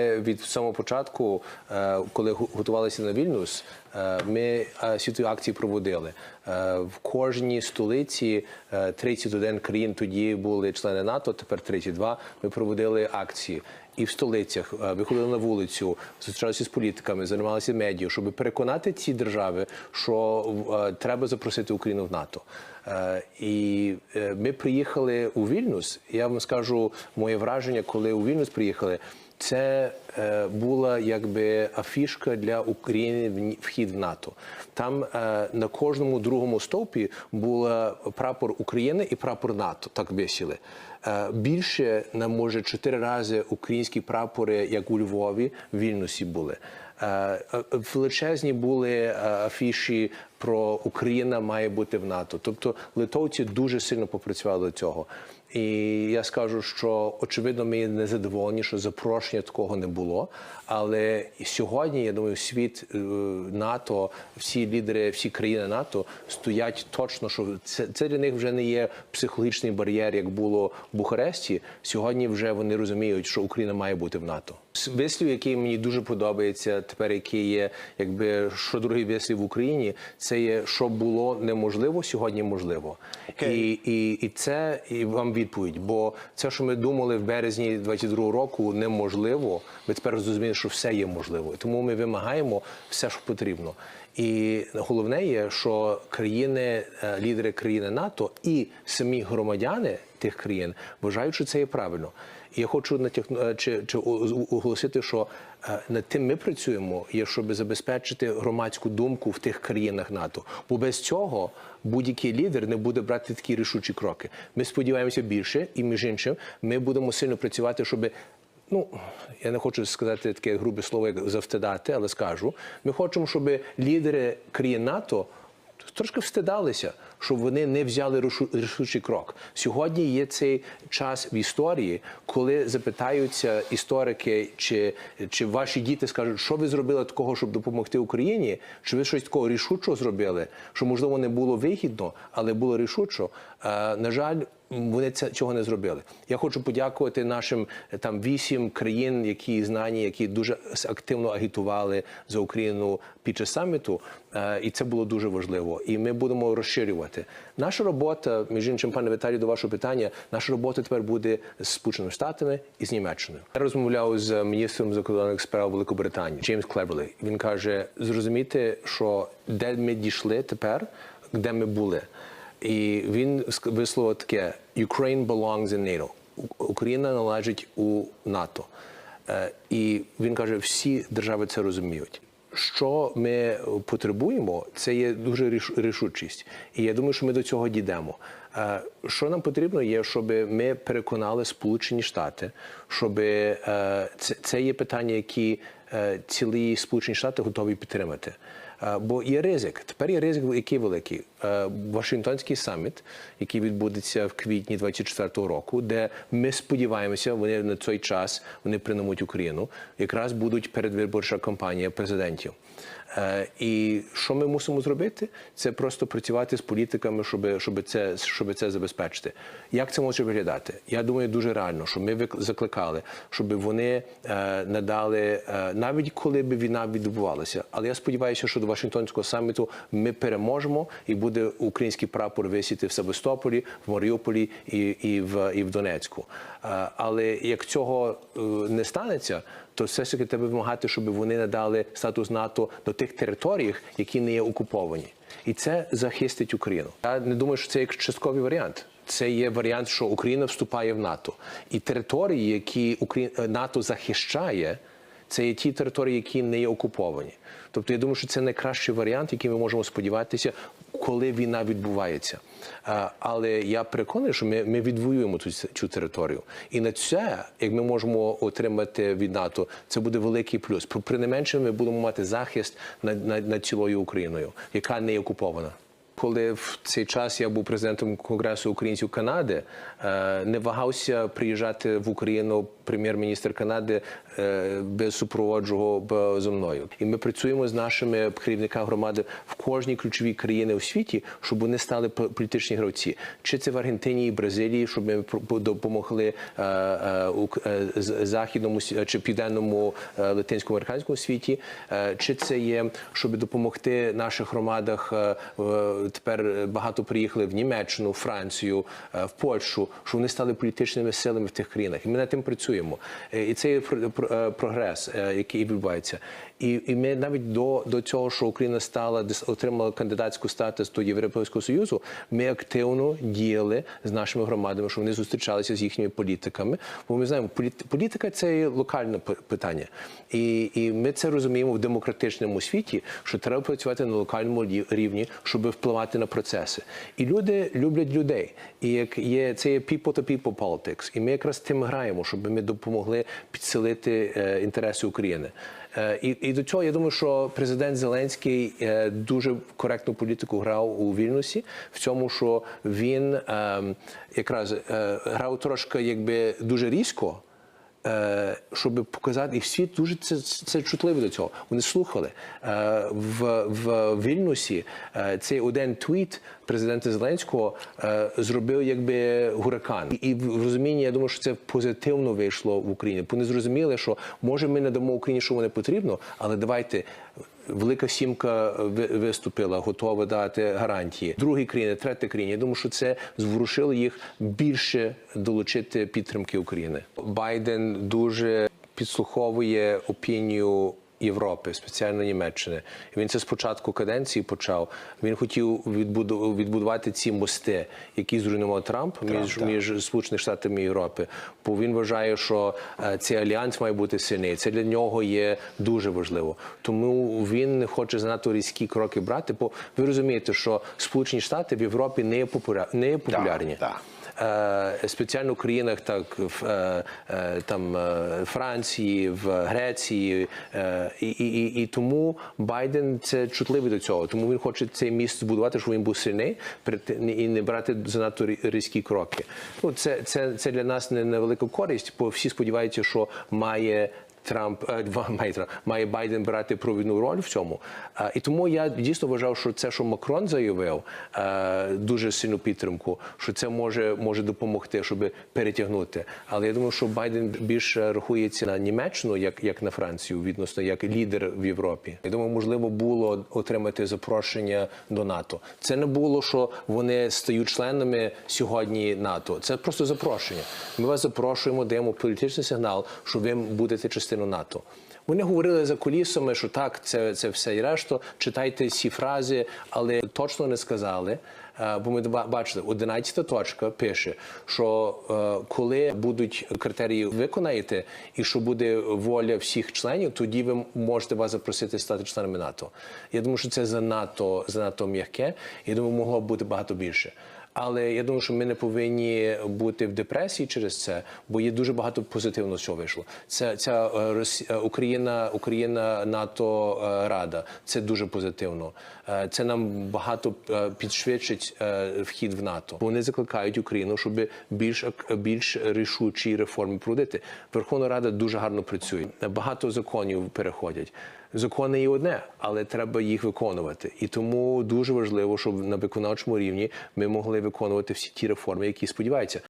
Е, Від самого початку, е, коли готувалися на Вільнюс, е, ми світові акції проводили. В кожній столиці е, 31 країн тоді були члени НАТО, тепер 32. Ми проводили акції. І в столицях виходили на вулицю, зустрічалися з політиками, займалися медіа, щоб переконати ці держави, що треба запросити Україну в НАТО. І ми приїхали у Вільнюс. Я вам скажу моє враження, коли у Вільнюс приїхали. Це е, була якби афішка для України вхід в НАТО. Там е, на кожному другому стовпі була прапор України і прапор НАТО. Так висіли. Е, більше на може чотири рази українські прапори, як у Львові, в Вільнюсі були. Величезні були афіші про Україна має бути в НАТО. Тобто литовці дуже сильно попрацювали до цього. І я скажу, що очевидно ми не задоволені, що запрошення такого не було. Але сьогодні, я думаю, світ е, НАТО, всі лідери, всі країни НАТО стоять точно, що це, це для них вже не є психологічний бар'єр, як було в Бухаресті. Сьогодні вже вони розуміють, що Україна має бути в НАТО. Вислів, який мені дуже подобається, тепер який є, якби що другий вислів в Україні, це є що було неможливо, сьогодні можливо. І, і, і це і вам відповідь. Бо це, що ми думали в березні 22-го року, неможливо. Ми тепер зрозуміли, що все є можливо. І тому ми вимагаємо все, що потрібно. І головне є, що країни, е, лідери країни НАТО і самі громадяни тих країн вважають, що це є правильно. Я хочу натякну е, чи, чи оголосити, що е, над тим ми працюємо, є щоб забезпечити громадську думку в тих країнах НАТО. Бо без цього будь-який лідер не буде брати такі рішучі кроки. Ми сподіваємося більше, і між іншим, ми будемо сильно працювати, щоб. Ну, я не хочу сказати таке грубе слово, як завстидати, але скажу. Ми хочемо, щоб лідери країн НАТО трошки встидалися, щоб вони не взяли рішучий крок. Сьогодні є цей час в історії, коли запитаються історики, чи, чи ваші діти скажуть, що ви зробили такого, щоб допомогти Україні, чи ви щось такого рішучого зробили, що можливо не було вигідно, але було рішучо. Е, на жаль. Вони це цього не зробили. Я хочу подякувати нашим е, там вісім країн, які знані, які дуже активно агітували за Україну під час саміту, Е, і це було дуже важливо. І ми будемо розширювати. Наша робота, між іншим, пане Віталію, до вашого питання, наша робота тепер буде з Сполученими Штатами і з Німеччиною. Я розмовляв з міністром закордонних справ Великобританії Джеймс Клеверлі. Він каже: зрозуміти, що де ми дійшли тепер, де ми були. І він висловив таке: Ukraine belongs in NATO. Україна належить у НАТО. Е, І він каже, всі держави це розуміють. Що ми потребуємо, це є дуже ріш- рішучість. І я думаю, що ми до цього дійдемо. Е, Що нам потрібно є, щоб ми переконали Сполучені Штати, щоб це, це є питання, які е, цілі Сполучені Штати готові підтримати. Е, Бо є ризик. Тепер є ризик, який великий. Е, Вашингтонський саміт, який відбудеться в квітні 24-го року, де ми сподіваємося, вони на цей час вони приймуть Україну. Якраз будуть передвиборча кампанія президентів. Е, І що ми мусимо зробити? Це просто працювати з політиками, щоб, щоб, це, щоб це забезпечити. Як це може виглядати? Я думаю, дуже реально, що ми закликали, щоб вони е, надали, е, навіть коли б війна відбувалася. Але я сподіваюся, що до Вашингтонського саміту ми переможемо і буде український прапор висіти в Севастополі, в Маріуполі і, і, в, і в Донецьку. Але як цього не станеться, то все ж таки треба вимагати, щоб вони надали статус НАТО до тих територіях, які не є окуповані, і це захистить Україну. Я не думаю, що це як частковий варіант. Це є варіант, що Україна вступає в НАТО, і території, які Украї... НАТО захищає, це є ті території, які не є окуповані. Тобто, я думаю, що це найкращий варіант, який ми можемо сподіватися, коли війна відбувається. Але я переконаний, що ми, ми відвоюємо цю, цю територію. І на це, як ми можемо отримати від НАТО, це буде великий плюс. Про при не менше ми будемо мати захист над, над, над цілою Україною, яка не окупована. Коли в цей час я був президентом Конгресу українців Канади, е, не вагався приїжджати в Україну прем'єр-міністр Канади е, без супроводжого б- зі мною. І ми працюємо з нашими керівниками громади в кожній ключовій країні у світі, щоб вони стали політичні гравці. Чи це в Аргентині і Бразилії, щоб ми допомогли е, е, е, західному чи південному е, латинському американському світі, е, чи це є, щоб допомогти наших громадах. Е, е, Тепер багато приїхали в Німеччину, Францію, е, в Польщу, щоб вони стали політичними силами в тих країнах. І ми над тим працюємо. Е, І це є про- про- прогрес, який відбувається. І, і ми навіть до, до цього, що Україна стала отримала кандидатську статус до Європейського союзу, ми активно діяли з нашими громадами, що вони зустрічалися з їхніми політиками. Бо ми знаємо, політ- політика це є локальне питання, і, і ми це розуміємо в демократичному світі, що треба працювати на локальному рівні, щоб впливати на процеси. І люди люблять людей. І як є це є people to people politics. І ми якраз тим граємо, щоб ми допомогли підсилити е, інтереси України. Е, І, і до цього я думаю, що президент Зеленський е, дуже коректну політику грав у Вільнюсі, в цьому, що він е, якраз е, грав трошки якби дуже різко. Е, Щоб показати, і всі дуже це, це чутливий до цього. Вони слухали Е, в, в Вільнюсі. е, Цей один твіт президента Зеленського зробив якби гуракан. І в розумінні, я думаю, що це позитивно вийшло в Україні. Вони зрозуміли, що може ми не дамо Україні, що вони потрібно, але давайте. Велика сімка ви- виступила, готова дати гарантії. Другі країни, треті країни. Я думаю, що це зворушило їх більше долучити підтримки України. Байден дуже підслуховує опінію. Європи, спеціально Німеччини. Він це з початку каденції почав. Він хотів відбуду- відбудувати ці мости, які зруйнував Трамп, між, так. між Сполучених Штатами і Європи. Бо він вважає, що е, цей альянс має бути сильний. Це для нього є дуже важливо. Тому він не хоче занадто різкі кроки брати. Бо ви розумієте, що Сполучені Штати в Європі не є популя- не є популярні. так. Е, спеціально в країнах, так в е, е, там е, Франції, в Греції, е, і, і, і, тому Байден це чутливий до цього. Тому він хоче цей міст збудувати, щоб він був сильний і не брати занадто рі- різкі кроки. Ну це, це, це для нас не невелика користь, бо всі сподіваються, що має. Трамп е, має Трамп, має Байден брати провідну роль в цьому. Е, І тому я дійсно вважав, що це, що Макрон заявив, е, дуже сильну підтримку, що це може, може допомогти, щоб перетягнути. Але я думаю, що Байден більше рахується на Німеччину, як, як на Францію, відносно як лідер в Європі. Я думаю, можливо було отримати запрошення до НАТО. Це не було, що вони стають членами сьогодні НАТО. Це просто запрошення. Ми вас запрошуємо, даємо політичний сигнал, що ви будете частиною НАТО. Вони говорили за кулісами, що так, це, це все і решту. Читайте ці фрази, але точно не сказали. Е, Бо ми бачили, 11 точка пише, що е, коли будуть критерії виконаєте, і що буде воля всіх членів, тоді ви можете вас запросити стати членами НАТО. Я думаю, що це занадто занадто м'яке. Я думаю, могло б бути багато більше. Але я думаю, що ми не повинні бути в депресії через це, бо є дуже багато позитивного, що вийшло. Це ця е, е, Україна, Україна, НАТО е, Рада. Це дуже позитивно. Це нам багато підшвидшить вхід в НАТО. Вони закликають Україну, щоб більш більш рішучі реформи проводити. Верховна Рада дуже гарно працює. Багато законів переходять. Закони і одне, але треба їх виконувати. І тому дуже важливо, щоб на виконавчому рівні ми могли виконувати всі ті реформи, які сподіваються.